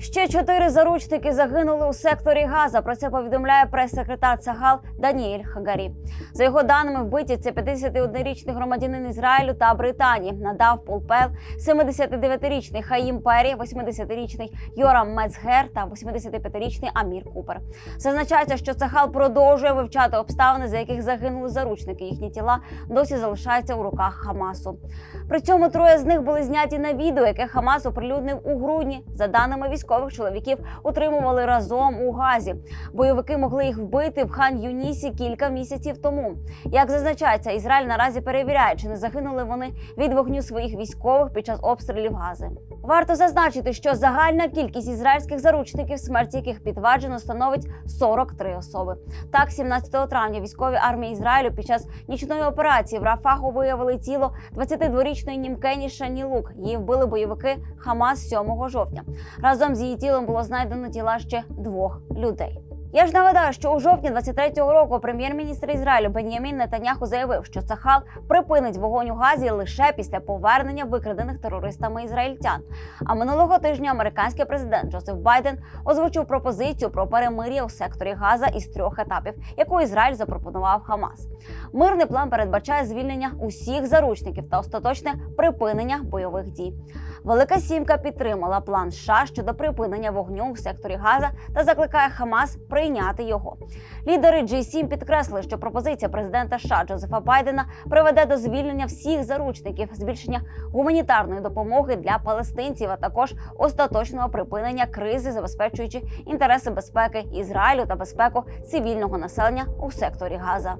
Ще чотири заручники загинули у секторі Газа. Про це повідомляє прес-секретар Цагал Даніель Хагарі. За його даними, вбиті це 51-річний громадянин Ізраїлю та Британії. Надав Полпел, 79-річний Хаїм Пері, 80-річний Йорам Мецгер та 85-річний Амір Купер. Зазначається, що Цагал продовжує вивчати обставини, за яких загинули заручники. Їхні тіла досі залишаються у руках Хамасу. При цьому троє з них були зняті на відео, яке Хамас оприлюднив у грудні. За даними військових чоловіків, утримували разом у Газі. Бойовики могли їх вбити в хан Юнісі кілька місяців тому. Як зазначається, Ізраїль наразі перевіряє, чи не загинули вони від вогню своїх військових під час обстрілів Гази. Варто зазначити, що загальна кількість ізраїльських заручників, смерть яких підтверджено, становить 43 особи. Так, 17 травня військові армії Ізраїлю під час нічної операції в Рафаху виявили тіло 22-річної німкені Шані Лук. Її вбили бойовики Хамас 7 жовтня. Разом з її тілом було знайдено тіла ще двох людей. Я ж нагадаю, що у жовтні 23-го року прем'єр-міністр Ізраїлю Бен'ямін Нетаньяху заявив, що Цахал припинить вогонь у газі лише після повернення викрадених терористами ізраїльтян. А минулого тижня американський президент Джозеф Байден озвучив пропозицію про перемир'я у секторі Газа із трьох етапів, яку Ізраїль запропонував Хамас. Мирний план передбачає звільнення усіх заручників та остаточне припинення бойових дій. Велика сімка підтримала план США щодо припинення вогню у секторі Газа та закликає Хамас прийняти його. Лідери G7 підкреслили, що пропозиція президента США Джозефа Байдена приведе до звільнення всіх заручників, збільшення гуманітарної допомоги для палестинців, а також остаточного припинення кризи, забезпечуючи інтереси безпеки Ізраїлю та безпеку цивільного населення у секторі Газа.